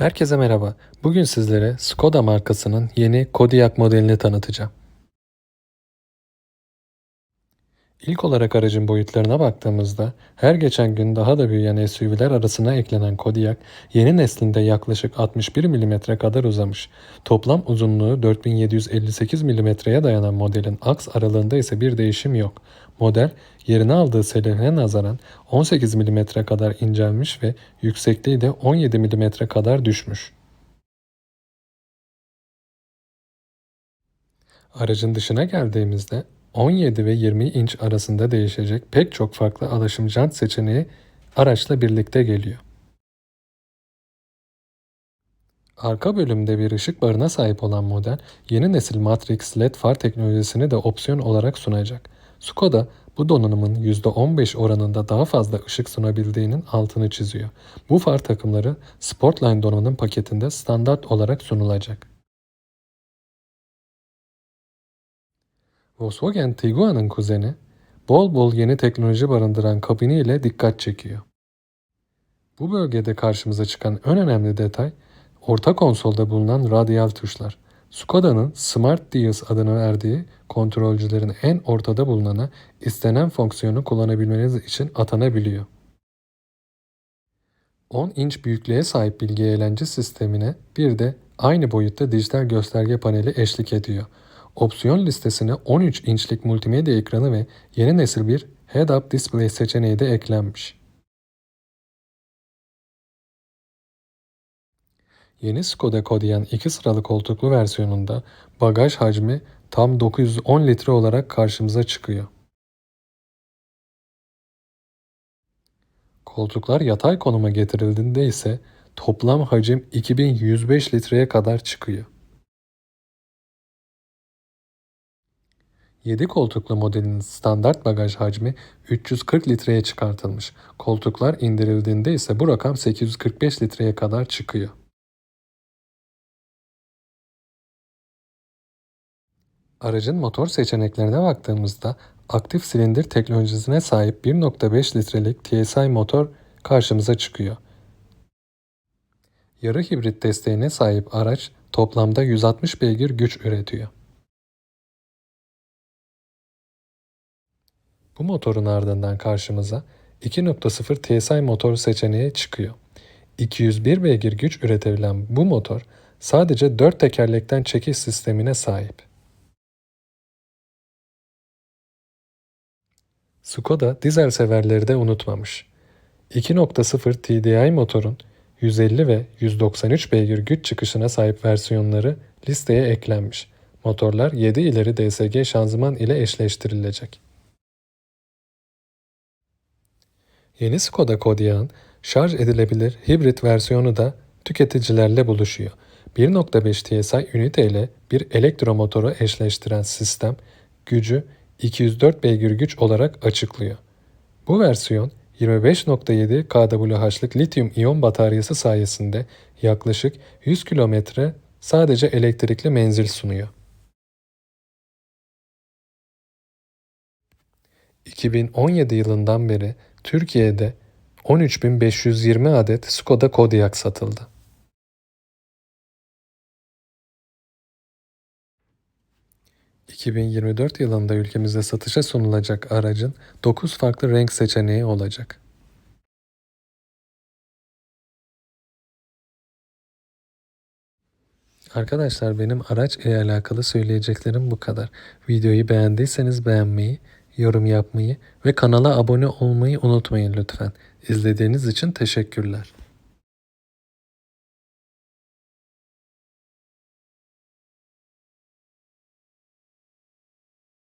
Herkese merhaba. Bugün sizlere Skoda markasının yeni Kodiaq modelini tanıtacağım. İlk olarak aracın boyutlarına baktığımızda her geçen gün daha da büyüyen SUV'ler arasına eklenen Kodiaq yeni neslinde yaklaşık 61 mm kadar uzamış. Toplam uzunluğu 4758 mm'ye dayanan modelin aks aralığında ise bir değişim yok. Model yerine aldığı seline nazaran 18 mm kadar incelmiş ve yüksekliği de 17 mm kadar düşmüş. Aracın dışına geldiğimizde 17 ve 20 inç arasında değişecek pek çok farklı alaşım jant seçeneği araçla birlikte geliyor. Arka bölümde bir ışık barına sahip olan model, yeni nesil Matrix LED far teknolojisini de opsiyon olarak sunacak. Skoda bu donanımın %15 oranında daha fazla ışık sunabildiğinin altını çiziyor. Bu far takımları Sportline donanım paketinde standart olarak sunulacak. Volkswagen Tiguan'ın kuzeni, bol bol yeni teknoloji barındıran kabiniyle dikkat çekiyor. Bu bölgede karşımıza çıkan en önemli detay, orta konsolda bulunan radyal tuşlar. Skoda'nın Smart Deals adını verdiği kontrolcülerin en ortada bulunanı istenen fonksiyonu kullanabilmeniz için atanabiliyor. 10 inç büyüklüğe sahip bilgi eğlence sistemine bir de aynı boyutta dijital gösterge paneli eşlik ediyor. Opsiyon listesine 13 inçlik multimedya ekranı ve yeni nesil bir Head-Up Display seçeneği de eklenmiş. Yeni Skoda Kodiaq 2 sıralı koltuklu versiyonunda bagaj hacmi tam 910 litre olarak karşımıza çıkıyor. Koltuklar yatay konuma getirildiğinde ise toplam hacim 2105 litreye kadar çıkıyor. 7 koltuklu modelin standart bagaj hacmi 340 litreye çıkartılmış. Koltuklar indirildiğinde ise bu rakam 845 litreye kadar çıkıyor. Aracın motor seçeneklerine baktığımızda aktif silindir teknolojisine sahip 1.5 litrelik TSI motor karşımıza çıkıyor. Yarı hibrit desteğine sahip araç toplamda 160 beygir güç üretiyor. Bu motorun ardından karşımıza 2.0 TSI motor seçeneği çıkıyor. 201 beygir güç üretebilen bu motor sadece 4 tekerlekten çekiş sistemine sahip. Skoda dizel severleri de unutmamış. 2.0 TDI motorun 150 ve 193 beygir güç çıkışına sahip versiyonları listeye eklenmiş. Motorlar 7 ileri DSG şanzıman ile eşleştirilecek. Yeni Skoda Kodiaq'ın şarj edilebilir hibrit versiyonu da tüketicilerle buluşuyor. 1.5 TSI ünite ile bir elektromotoru eşleştiren sistem gücü 204 beygir güç olarak açıklıyor. Bu versiyon 25.7 kWh'lık lityum iyon bataryası sayesinde yaklaşık 100 kilometre sadece elektrikli menzil sunuyor. 2017 yılından beri Türkiye'de 13.520 adet Skoda Kodiaq satıldı. ...2024 yılında ülkemizde satışa sunulacak aracın 9 farklı renk seçeneği olacak. Arkadaşlar benim araç ile alakalı söyleyeceklerim bu kadar. Videoyu beğendiyseniz beğenmeyi, yorum yapmayı ve kanala abone olmayı unutmayın lütfen. İzlediğiniz için teşekkürler.